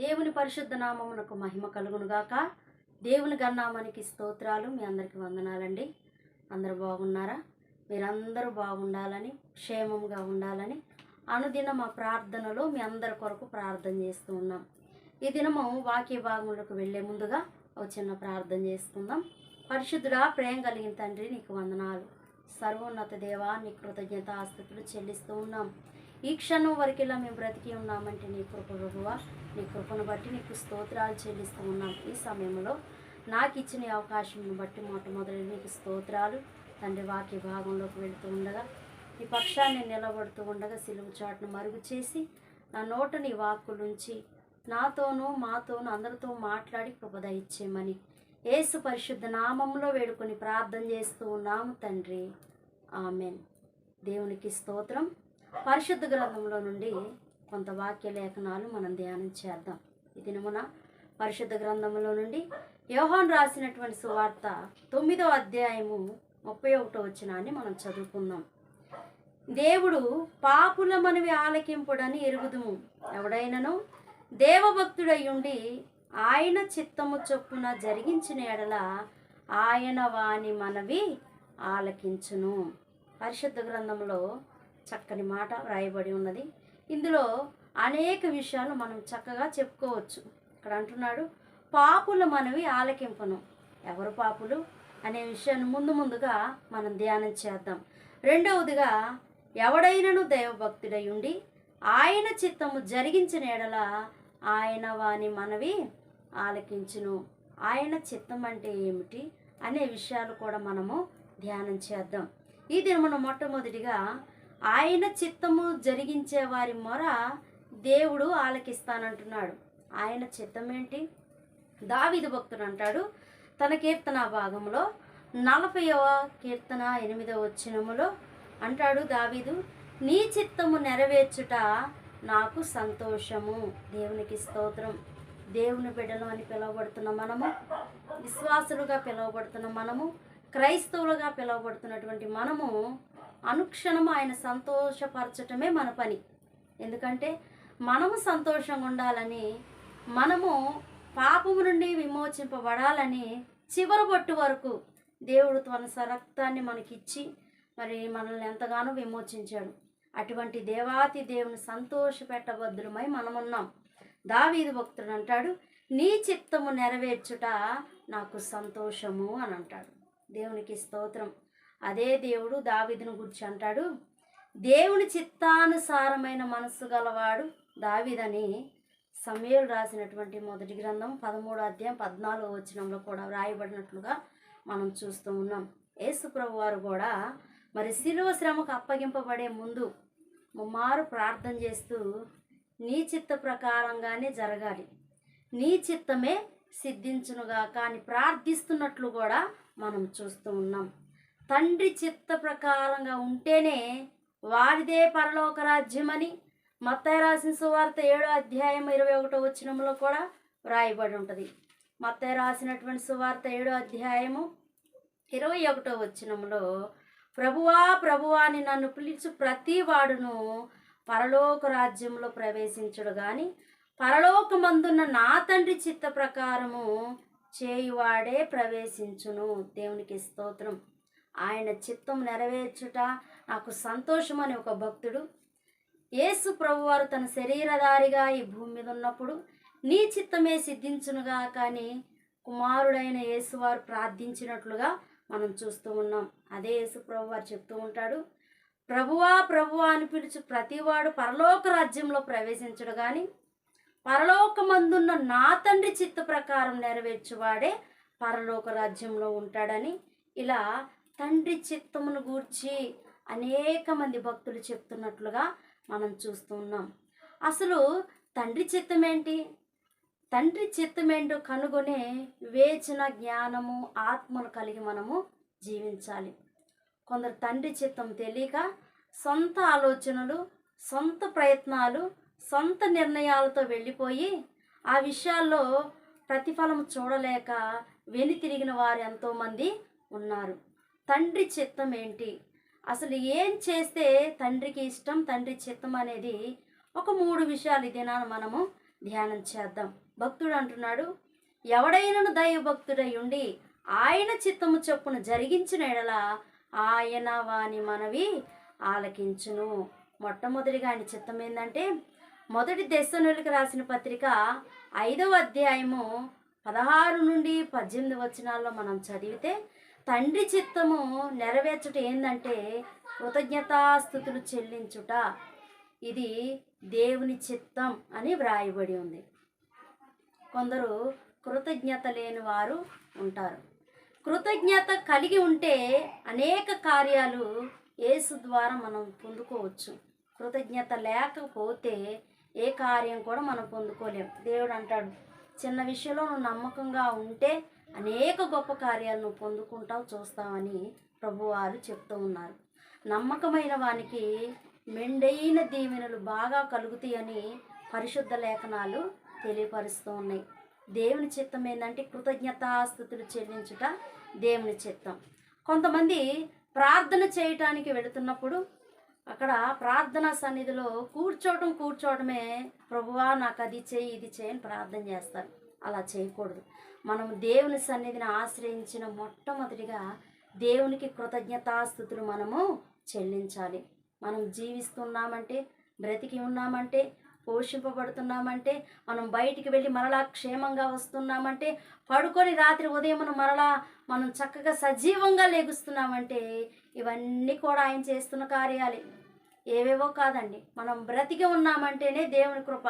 దేవుని పరిశుద్ధ నామమునకు మహిమ కలుగునుగాక. దేవుని గన్నామానికి స్తోత్రాలు. మీ అందరికి వందనాలండి. అందరూ బాగున్నారా? మీరందరూ బాగుండాలని క్షేమంగా ఉండాలని అనుదిన మా ప్రార్థనలో మీ అందరి కొరకు ప్రార్థన చేస్తూ ఉన్నాం. ఈ దినము వాక్య భాగంలోకి వెళ్ళే ముందుగా ఒక చిన్న ప్రార్థన చేసుకుందాం పరిశుద్ధుడా ప్రేమ కలిగిన తండ్రి నీకు వందనాలు. సర్వోన్నత దేవా నీ కృతజ్ఞత ఆస్తుతులు చెల్లిస్తూ ఉన్నాం. ఈ క్షణం వరకు ఇలా మేము బ్రతికి ఉన్నామంటే నీ కృప ప్రభువ. నీ కృపను బట్టి నీకు స్తోత్రాలు చెల్లిస్తూ ఉన్నాం. ఈ సమయంలో నాకు ఇచ్చిన అవకాశం బట్టి మొట్టమొదటి నీకు స్తోత్రాలు. తండ్రి వాక్య భాగంలోకి వెళుతూ ఉండగా నీ పక్షాన్ని నిలబడుతూ ఉండగా సిలువు చాటును మరుగు చేసి నా నోట నీ వాక్కులుంచి నాతోనూ మాతోనూ అందరితో మాట్లాడి కృపద ఇచ్చేయమని ఏసు పరిశుద్ధ నామంలో వేడుకొని ప్రార్థన చేస్తూ ఉన్నాము తండ్రి. ఆమెన్. దేవునికి స్తోత్రం. పరిశుద్ధ గ్రంథంలో నుండి కొంత వాక్య లేఖనాలు మనం ధ్యానం చేద్దాం. ఈ దినమున పరిశుద్ధ గ్రంథంలో నుండి యోహాన్ రాసినటువంటి సువార్త తొమ్మిదో అధ్యాయము ముప్పై ఒకటో వచ్చినాన్ని మనం చదువుకుందాం. దేవుడు పాపుల మనవి ఆలకింపుడని ఎరుగుదుము. ఎవడైనను దేవభక్తుడై ఉండి ఆయన చిత్తము చొప్పున జరిగించిన ఎడల ఆయన వాని మనవి ఆలకించును. పరిశుద్ధ గ్రంథంలో చక్కని మాట వ్రాయబడి ఉన్నది. ఇందులో అనేక విషయాలు మనం చక్కగా చెప్పుకోవచ్చు. ఇక్కడ అంటున్నాడు పాపుల మనవి ఆలకింపను. ఎవరు పాపులు? అనే విషయాన్ని ముందు ముందుగా మనం ధ్యానం చేద్దాం. రెండవదిగా ఎవడైనను దైవభక్తుడై ఉండి ఆయన చిత్తము జరిగించిన ఎడల ఆయన వాని మనవి ఆలకించును. ఆయన చిత్తం అంటే ఏమిటి అనే విషయాలు కూడా మనము ధ్యానం చేద్దాం. ఈ దినమున మొట్టమొదటిగా ఆయన చిత్తము జరిగించే వారి మొర దేవుడు ఆలకిస్తానంటున్నాడు. ఆయన చిత్తం ఏంటి దావిది భక్తుడు అంటాడు తన కీర్తన భాగంలో నలభైవ కీర్తన ఎనిమిదవ వచ్చినములో అంటాడు దావీదు నీ చిత్తము నెరవేర్చుట నాకు సంతోషము. దేవునికి స్తోత్రం. దేవుని బిడ్డలు అని పిలువబడుతున్న మనము విశ్వాసులుగా పిలువబడుతున్న మనము క్రైస్తవులుగా పిలువబడుతున్నటువంటి మనము అనుక్షణం ఆయన సంతోషపరచటమే మన పని. ఎందుకంటే మనము సంతోషంగా ఉండాలని మనము పాపము నుండి విమోచింపబడాలని చివరి బొట్టు వరకు దేవుడు తన సరక్తాన్ని మనకిచ్చి మరి మనల్ని ఎంతగానో విమోచించాడు. అటువంటి దేవాతి దేవుని సంతోషపెట్టబద్దులమై మనమున్నాం. దావీది భక్తుడు అంటాడు నీ చిత్తము నెరవేర్చుట నాకు సంతోషము అని అంటాడు. దేవునికి స్తోత్రం. అదే దేవుడు దావీదును గురించి అంటాడు దేవుని చిత్తానుసారమైన మనస్సు గలవాడు దావీదని. సమయలు రాసినటువంటి మొదటి గ్రంథం పదమూడో అధ్యాయం పద్నాలుగో వచనంలో కూడా వ్రాయబడినట్లుగా మనం చూస్తూ ఉన్నాం. యేసుప్రభు వారు కూడా మరి శిలువ శ్రమకు అప్పగింపబడే ముందు ముమ్మారు ప్రార్థన చేస్తూ నీ చిత్త ప్రకారంగానే జరగాలి. నీ చిత్తమే సిద్ధించునుగా కానీ ప్రార్థిస్తున్నట్లు కూడా మనం చూస్తూ ఉన్నాం. తండ్రి చిత్త ప్రకారంగా ఉంటేనే వారిదే పరలోక రాజ్యమని మత్తయ్య రాసిన సువార్త ఏడో అధ్యాయం ఇరవై ఒకటో వచ్చినంలో కూడా వ్రాయబడి ఉంటుంది. మత్తయ్య రాసినటువంటి సువార్త ఏడో అధ్యాయము ఇరవై ఒకటో వచ్చినంలో ప్రభువా ప్రభువా అని నన్ను పిలిచి ప్రతి వాడును పరలోక రాజ్యంలో ప్రవేశించుడు కానీ పరలోకమందున్న నా తండ్రి చిత్త ప్రకారము చేయువాడే ప్రవేశించును. దేవునికి స్తోత్రం. ఆయన చిత్తం నెరవేర్చుట నాకు సంతోషం అని ఒక భక్తుడు. యేసు ప్రభువారు తన శరీరధారిగా ఈ భూమి మీద ఉన్నప్పుడు నీ చిత్తమే సిద్ధించునుగా కానీ కుమారుడైన యేసువారు ప్రార్థించినట్లుగా మనం చూస్తూ ఉన్నాం. అదే యేసు ప్రభువారు చెప్తూ ఉంటాడు ప్రభువా ప్రభువా అని పిలుచు ప్రతివాడు పరలోక రాజ్యంలో ప్రవేశించడు కానీ పరలోకమందున్న నా తండ్రి చిత్త ప్రకారం నెరవేర్చువాడే పరలోక రాజ్యంలో ఉంటాడని ఇలా తండ్రి చిత్తమును గూర్చి అనేక మంది భక్తులు చెప్తున్నట్లుగా మనం చూస్తున్నాం అసలు తండ్రి చిత్తం ఏంటి తండ్రి చిత్తమేంటో కనుగొనే వివేచన జ్ఞానము ఆత్మను కలిగి మనము జీవించాలి. కొందరు తండ్రి చిత్తం తెలియక సొంత ఆలోచనలు సొంత ప్రయత్నాలు సొంత నిర్ణయాలతో వెళ్ళిపోయి ఆ విషయాల్లో ప్రతిఫలం చూడలేక వెని తిరిగిన వారు ఎంతోమంది ఉన్నారు. తండ్రి చిత్తం ఏంటి? అసలు ఏం చేస్తే తండ్రికి ఇష్టం? తండ్రి చిత్తం అనేది ఒక మూడు విషయాలు ఈ దినాన మనము ధ్యానం చేద్దాం. భక్తుడు అంటున్నాడు ఎవడైనను దైవభక్తుడై ఉండి ఆయన చిత్తము చొప్పున జరిగించిన ఎడల ఆయన వాని మనవి ఆలకించును. మొట్టమొదటిగా ఆయన చిత్తం ఏంటంటే మొదటి దశనులకు రాసిన పత్రిక ఐదవ అధ్యాయము పదహారు నుండి పద్దెనిమిది వచనాల్లో మనం చదివితే తండ్రి చిత్తము నెరవేర్చుట ఏంటంటే కృతజ్ఞతాస్థుతులు చెల్లించుట. ఇది దేవుని చిత్తం అని వ్రాయబడి ఉంది. కొందరు కృతజ్ఞత లేని వారు ఉంటారు. కృతజ్ఞత కలిగి ఉంటే అనేక కార్యాలు యేసు ద్వారా మనం పొందుకోవచ్చు. కృతజ్ఞత లేకపోతే ఏ కార్యం కూడా మనం పొందుకోలేం. దేవుడు అంటాడు చిన్న విషయంలో నువ్వు నమ్మకంగా ఉంటే అనేక గొప్ప కార్యాలను పొందుకుంటావు చూస్తామని ప్రభువారు చెప్తూ ఉన్నారు. నమ్మకమైన వానికి మెండైన దీవెనలు బాగా కలుగుతాయని పరిశుద్ధ లేఖనాలు తెలియపరుస్తూ ఉన్నాయి. దేవుని చిత్తం ఏంటంటే కృతజ్ఞతాస్థుతులు చెల్లించుట దేవుని చిత్తం. కొంతమంది ప్రార్థన చేయటానికి వెళుతున్నప్పుడు అక్కడ ప్రార్థనా సన్నిధిలో కూర్చోవటం కూర్చోవడమే ప్రభువా నాకు అది చేయి ఇది చేయని ప్రార్థన చేస్తారు. అలా చేయకూడదు. మనం దేవుని సన్నిధిని ఆశ్రయించిన మొట్టమొదటిగా దేవునికి కృతజ్ఞతాస్థుతులు మనము చెల్లించాలి. మనం జీవిస్తున్నామంటే బ్రతికి ఉన్నామంటే పోషింపబడుతున్నామంటే మనం బయటికి వెళ్ళి మరలా క్షేమంగా వస్తున్నామంటే పడుకొని రాత్రి ఉదయం మరలా మనం చక్కగా సజీవంగా లేగుస్తున్నామంటే ఇవన్నీ కూడా ఆయన చేస్తున్న కార్యాలే. ఏవేవో కాదండి. మనం బ్రతికి ఉన్నామంటేనే దేవుని కృప.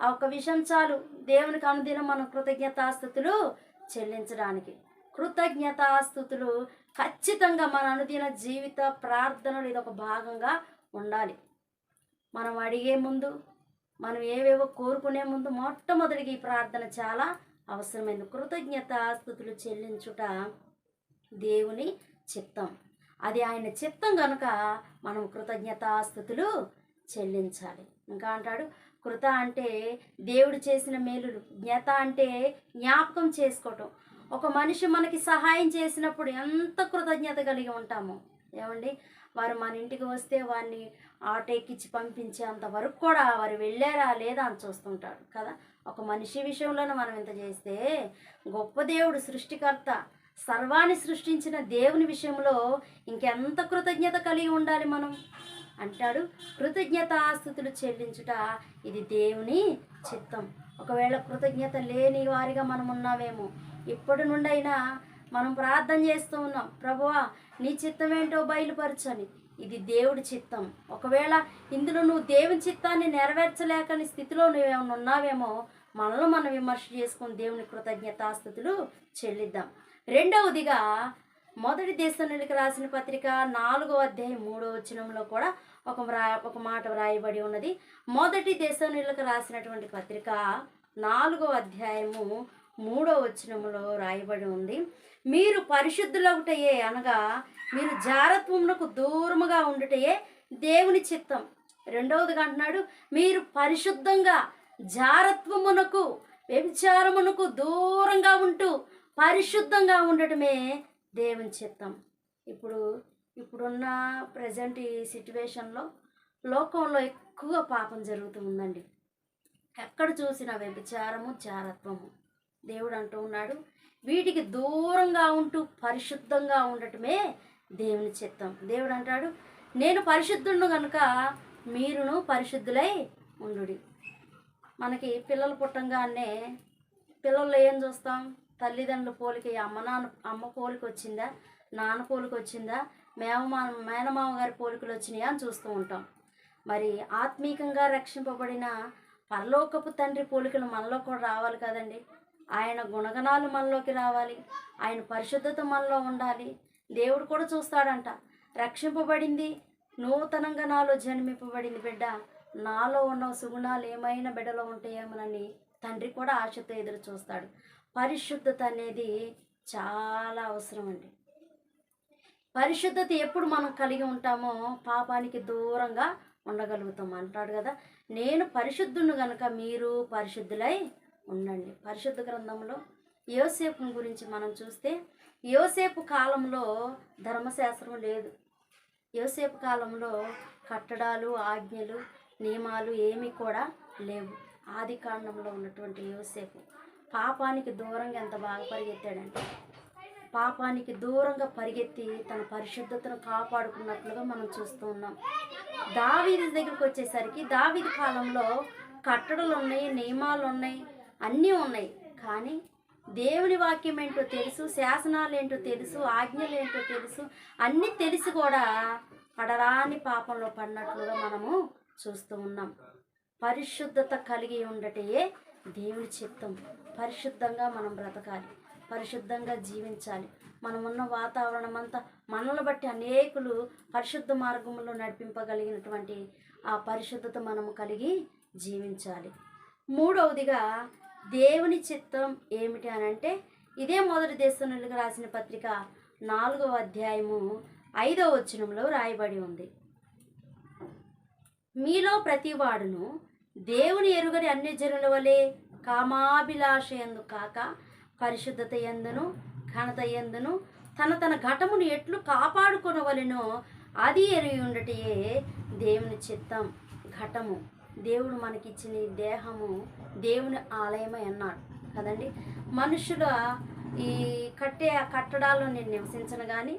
ఆ ఒక్క విషయం చాలు. దేవునికి అనుదినం మనం కృతజ్ఞతాస్థుతులు చెల్లించడానికి. కృతజ్ఞతాస్థుతులు ఖచ్చితంగా మన అనుదిన జీవిత ప్రార్థనలు ఇది ఒక భాగంగా ఉండాలి. మనం అడిగే ముందు మనం ఏవేవో కోరుకునే ముందు మొట్టమొదటిగా ఈ ప్రార్థన చాలా అవసరమైంది. కృతజ్ఞతాస్థుతులు చెల్లించుట దేవుని చిత్తం. అది ఆయన చిత్తం కనుక మనం కృతజ్ఞతాస్థుతులు చెల్లించాలి. ఇంకా అంటాడు కృత అంటే దేవుడు చేసిన మేలులు. జ్ఞత అంటే జ్ఞాపకం చేసుకోవటం. ఒక మనిషి మనకి సహాయం చేసినప్పుడు ఎంత కృతజ్ఞత కలిగి ఉంటామో. ఏమండి? వారు మన ఇంటికి వస్తే వారిని ఆటో ఎక్కించి పంపించేంత వరకు కూడా వారు వెళ్ళారా లేదా అని చూస్తుంటాడు కదా. ఒక మనిషి విషయంలోనే మనం ఇంత చేస్తే గొప్ప దేవుడు సృష్టికర్త సర్వాన్ని సృష్టించిన దేవుని విషయంలో ఇంకెంత కృతజ్ఞత కలిగి ఉండాలి మనం? అంటాడు. కృతజ్ఞతాస్థుతులు చెల్లించుట ఇది దేవుని చిత్తం. ఒకవేళ కృతజ్ఞత లేని వారిగా మనం ఉన్నామేమో ఇప్పటి నుండైనా మనం ప్రార్థన చేస్తూ ఉన్నాం ప్రభువా నీ చిత్తం ఏంటో బయలుపరచని. ఇది దేవుడి చిత్తం. ఒకవేళ ఇందులో నువ్వు దేవుని చిత్తాన్ని నెరవేర్చలేకని స్థితిలో నువ్వేమన్నా ఉన్నావేమో మనలో మనం విమర్శ చేసుకుని దేవుని కృతజ్ఞతాస్థుతులు చెల్లిద్దాం. రెండవదిగా మొదటి దేశానికి రాసిన పత్రిక నాలుగో అధ్యాయం మూడో వచనంలో కూడా ఒక వ్రా ఒక మాట వ్రాయబడి ఉన్నది. మొదటి దేశానికి రాసినటువంటి పత్రిక నాలుగో అధ్యాయము మూడో వచనములో రాయబడి ఉంది. మీరు పరిశుద్ధులవుటయే అనగా మీరు జారత్వమునకు దూరముగా ఉండుటయే దేవుని చిత్తం. రెండవదిగా అంటున్నాడు మీరు పరిశుద్ధంగా జారత్వమునకు వ్యభిచారమునకు దూరంగా ఉంటూ పరిశుద్ధంగా ఉండటమే దేవుని చిత్తం. ఇప్పుడు ఇప్పుడున్న ప్రజెంట్ ఈ సిట్యువేషన్లో లోకంలో ఎక్కువ పాపం జరుగుతూ ఉందండి. ఎక్కడ చూసిన వ్యభిచారము చారత్వము దేవుడు అంటూ ఉన్నాడు వీటికి దూరంగా ఉంటూ పరిశుద్ధంగా ఉండటమే దేవుని చిత్తం. దేవుడు అంటాడు నేను పరిశుద్ధుడు కనుక మీరును పరిశుద్ధులై ఉండుడి. మనకి పిల్లలు పుట్టంగానే పిల్లల్లో ఏం చూస్తాం? తల్లిదండ్రుల పోలిక అమ్మ నాన్న అమ్మ పోలిక వచ్చిందా నాన్న పోలిక వచ్చిందా మేమమా మేనమామ గారి పోలికలు వచ్చినాయా అని చూస్తూ ఉంటాం. మరి ఆత్మీకంగా రక్షింపబడిన పరలోకపు తండ్రి పోలికలు మనలో కూడా రావాలి కదండి. ఆయన గుణగణాలు మనలోకి రావాలి. ఆయన పరిశుద్ధత మనలో ఉండాలి. దేవుడు కూడా చూస్తాడంట. రక్షింపబడింది నూతనంగా నాలో జన్మింపబడింది బిడ్డ. నాలో ఉన్న సుగుణాలు ఏమైనా బిడ్డలో ఉంటాయేమోనని తండ్రి కూడా ఆశతో ఎదురు చూస్తాడు. పరిశుద్ధత అనేది చాలా అవసరం అండి. పరిశుద్ధత ఎప్పుడు మనం కలిగి ఉంటామో పాపానికి దూరంగా ఉండగలుగుతాం. అంటాడు కదా నేను పరిశుద్ధుని గనుక మీరు పరిశుద్ధులై ఉండండి. పరిశుద్ధ గ్రంథంలో యోసేపు గురించి మనం చూస్తే యోసేపు కాలంలో ధర్మశాస్త్రం లేదు. యోసేపు కాలంలో కట్టడాలు ఆజ్ఞలు నియమాలు ఏమీ కూడా లేవు. ఆది కాండంలో ఉన్నటువంటి యోసేపు పాపానికి దూరంగా ఎంత బాగా పరిగెత్తాడంటే పాపానికి దూరంగా పరిగెత్తి తన పరిశుద్ధతను కాపాడుకున్నట్లుగా మనం చూస్తూ ఉన్నాం. దావీది దగ్గరికి వచ్చేసరికి దావీది కాలంలో కట్టడలు ఉన్నాయి నియమాలు ఉన్నాయి అన్నీ ఉన్నాయి. కానీ దేవుని వాక్యం ఏంటో తెలుసు శాసనాలు ఏంటో తెలుసు ఆజ్ఞలు ఏంటో తెలుసు అన్నీ తెలిసి కూడా పడరాని పాపంలో పడినట్లుగా మనము చూస్తూ ఉన్నాం. పరిశుద్ధత కలిగి ఉండటయే దేవుని చిత్తం పరిశుద్ధంగా మనం బ్రతకాలి పరిశుద్ధంగా జీవించాలి. మనం ఉన్న వాతావరణం అంతా మనల్ని బట్టి అనేకులు పరిశుద్ధ మార్గంలో నడిపింపగలిగినటువంటి ఆ పరిశుద్ధత మనము కలిగి జీవించాలి. మూడవదిగా దేవుని చిత్తం ఏమిటి అని అంటే ఇదే మొదటి దేశంలోకి రాసిన పత్రిక నాలుగవ అధ్యాయము ఐదవ వచనంలో రాయబడి ఉంది. మీలో ప్రతివాడును దేవుని ఎరుగని అన్ని జనుల వలె కామాభిలాష ఎందు కాక పరిశుద్ధత ఎందును ఘనత ఎందును తన తన ఘటమును ఎట్లు కాపాడుకొనవలెనో అది ఎరిగి ఉండటయే దేవుని చిత్తం ఘటము. దేవుడు మనకిచ్చిన ఈ దేహము దేవుని ఆలయమై అన్నాడు కదండి. మనుషుల ఈ కట్టే ఆ కట్టడాల్లో నేను నివసించను కానీ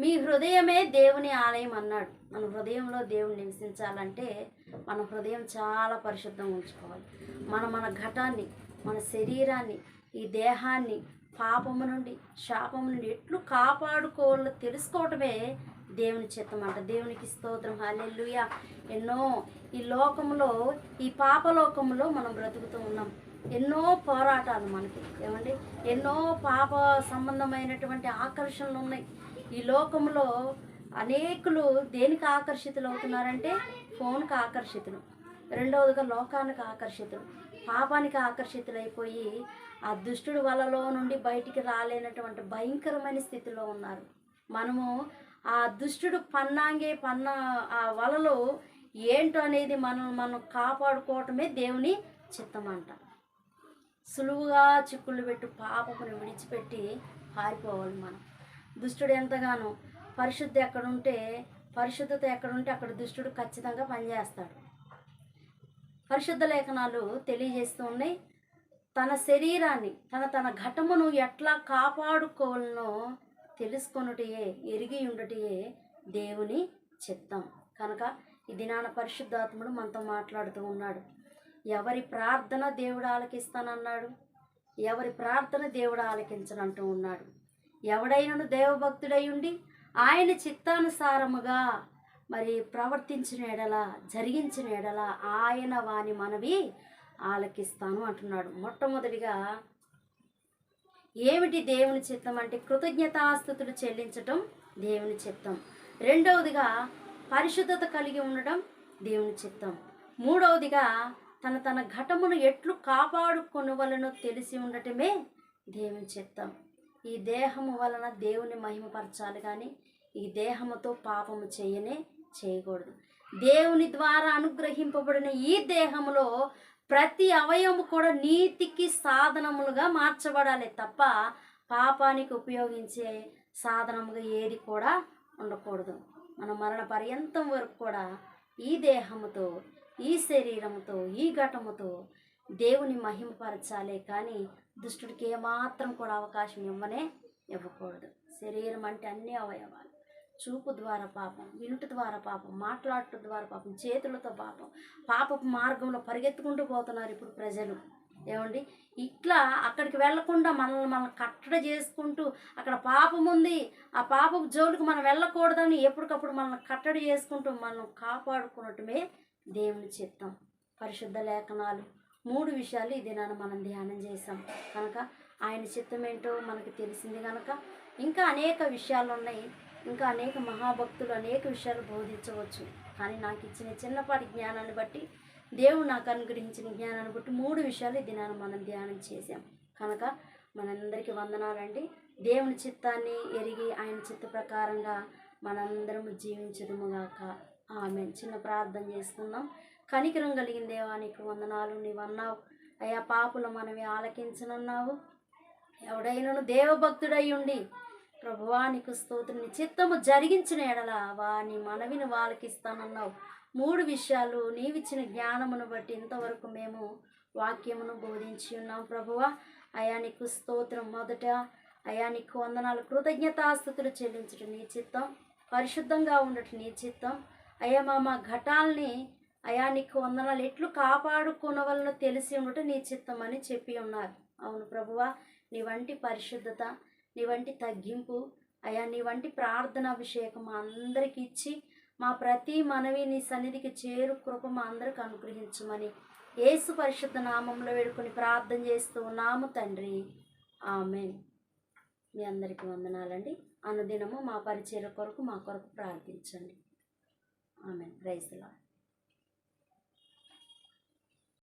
మీ హృదయమే దేవుని ఆలయం అన్నాడు. మన హృదయంలో దేవుని నివసించాలంటే మన హృదయం చాలా పరిశుద్ధంగా ఉంచుకోవాలి. మన మన ఘటాన్ని మన శరీరాన్ని ఈ దేహాన్ని పాపము నుండి శాపము నుండి ఎట్లు కాపాడుకోవాలో తెలుసుకోవటమే దేవుని చిత్తం దేవునికి స్తోత్రం. హాలెల్లుయ. ఎన్నో ఈ లోకంలో ఈ పాపలోకంలో మనం బ్రతుకుతూ ఉన్నాం. ఎన్నో పోరాటాలు మనకి. ఏమండి? ఎన్నో పాప సంబంధమైనటువంటి ఆకర్షణలు ఉన్నాయి. ఈ లోకంలో అనేకులు దేనికి ఆకర్షితులు అవుతున్నారంటే ఫోన్కి ఆకర్షితులు. రెండవదిగా లోకానికి ఆకర్షితులు. పాపానికి ఆకర్షితులైపోయి ఆ దుష్టుడు వలలో నుండి బయటికి రాలేనటువంటి భయంకరమైన స్థితిలో ఉన్నారు. మనము ఆ దుష్టుడు పన్నాంగే పన్న ఆ వలలో ఏంటో అనేది మనం మనం కాపాడుకోవటమే దేవుని చిత్తం అంట సులువుగా చిక్కులు పెట్టి పాపముని విడిచిపెట్టి పారిపోవాలి మనం. దుష్టుడు ఎంతగానో? పరిశుద్ధి ఎక్కడుంటే పరిశుద్ధత ఎక్కడుంటే అక్కడ దుష్టుడు ఖచ్చితంగా పనిచేస్తాడు. పరిశుద్ధ లేఖనాలు తెలియజేస్తూ ఉన్నాయి. తన శరీరాన్ని తన తన ఘటమును ఎట్లా కాపాడుకోవాలనో తెలుసుకొనుటయే ఎరిగి ఉండటయే దేవుని చిత్తం. కనుక ఈ దినాన పరిశుద్ధాత్ముడు మనతో మాట్లాడుతూ ఉన్నాడు. ఎవరి ప్రార్థన దేవుడు ఆలకిస్తానన్నాడు? ఎవరి ప్రార్థన దేవుడు ఆలకించనంటూ ఉన్నాడు? ఎవడైనను దేవభక్తుడై ఉండి ఆయన చిత్తానుసారముగా మరి ప్రవర్తించిన ఎడల జరిగించిన ఎడల ఆయన వాని మనవి ఆలకిస్తాను అంటున్నాడు. మొట్టమొదటిగా ఏమిటి దేవుని చిత్తం అంటే కృతజ్ఞతాస్థుతులు చెల్లించటం దేవుని చిత్తం. రెండవదిగా పరిశుద్ధత కలిగి ఉండడం దేవుని చిత్తం. మూడవదిగా తన తన ఘటమును ఎట్లు కాపాడుకొనవలనో తెలిసి ఉండటమే దేవుని చిత్తం. ఈ దేహము వలన దేవుని మహిమపరచాలి కానీ ఈ దేహముతో పాపము చేయనే చేయకూడదు. దేవుని ద్వారా అనుగ్రహింపబడిన ఈ దేహములో ప్రతి అవయవము కూడా నీతికి సాధనములుగా మార్చబడాలి తప్ప పాపానికి ఉపయోగించే సాధనముగా ఏది కూడా ఉండకూడదు. మన మరణ పర్యంతం వరకు కూడా ఈ దేహముతో ఈ శరీరముతో ఈ ఘటముతో దేవుని మహిమపరచాలే కానీ దుష్టుడికి ఏమాత్రం కూడా అవకాశం ఇవ్వనే ఇవ్వకూడదు. శరీరం అంటే అన్ని అవయవాలు. చూపు ద్వారా పాపం వినుట ద్వారా పాపం మాట్లాడటం ద్వారా పాపం చేతులతో పాపం పాపపు మార్గంలో పరిగెత్తుకుంటూ పోతున్నారు ఇప్పుడు ప్రజలు. ఏమండి? ఇట్లా అక్కడికి వెళ్ళకుండా మనల్ని మనం కట్టడ చేసుకుంటూ అక్కడ పాపం ఉంది ఆ పాపపు జోలికి మనం వెళ్ళకూడదని ఎప్పటికప్పుడు మనల్ని కట్టడి చేసుకుంటూ మనం కాపాడుకున్నటమే దేవుని చిత్తం. పరిశుద్ధ లేఖనాలు. మూడు విషయాలు ఈ దినాన మనం ధ్యానం చేసాం కనుక ఆయన చిత్తం ఏంటో మనకు తెలిసింది కనుక ఇంకా అనేక విషయాలు ఉన్నాయి ఇంకా అనేక మహాభక్తులు అనేక విషయాలు బోధించవచ్చు. కానీ నాకు ఇచ్చిన చిన్నపాటి జ్ఞానాన్ని బట్టి దేవుడు నాకు అనుగ్రహించిన జ్ఞానాన్ని బట్టి మూడు విషయాలు ఈ దినాన మనం ధ్యానం చేసాం కనుక మనందరికీ వందనాలండి. దేవుని చిత్తాన్ని ఎరిగి ఆయన చిత్త ప్రకారంగా మనందరము జీవించడముగాక ఆమె చిన్న ప్రార్థన చేసుకుందాం కనికరం కలిగిన దేవా నీకు వందనాలు నీవన్నావు అయ్యా పాపుల మనవి ఆలకించనన్నావు. ఎవడైనను దేవభక్తుడై ఉండి ప్రభువా నీకు స్తోత్రం నీ చిత్తము జరిగించిన ఎడల వాని మనవిని వాళ్ళకిస్తానన్నావు మూడు విషయాలు నీవిచ్చిన జ్ఞానమును బట్టి ఇంతవరకు మేము వాక్యమును బోధించి ఉన్నాం ప్రభువా. అయా నీకు స్తోత్రం మొదట. అయా నీకు వందనాలు. కృతజ్ఞతాస్థుతులు చెల్లించడం నీ చిత్తం. పరిశుద్ధంగా ఉండటం నీ చిత్తం. అయ్యా మా మా ఘటాల్ని అయా నీకు వందనాలు. ఎట్లు కాపాడుకునవలనో తెలిసి ఉండటం నీ చిత్తం అని చెప్పి ఉన్నారు. అవును ప్రభువా నీ వంటి పరిశుద్ధత నీ వంటి తగ్గింపు అయా నీ వంటి ప్రార్థన అభిషేకం మా అందరికి ఇచ్చి మా ప్రతి మనవి నీ సన్నిధికి చేరు కృప మా అందరికి అనుగ్రహించమని యేసు పరిశుద్ధ నామంలో వేడుకొని ప్రార్థన చేస్తూ ఉన్నాము తండ్రి. ఆమెన్. మీ అందరికీ వందనాలండి. అనుదినము మా పరిచయ కొరకు మా కొరకు ప్రార్థించండి. ఆమె ప్రైజ్లా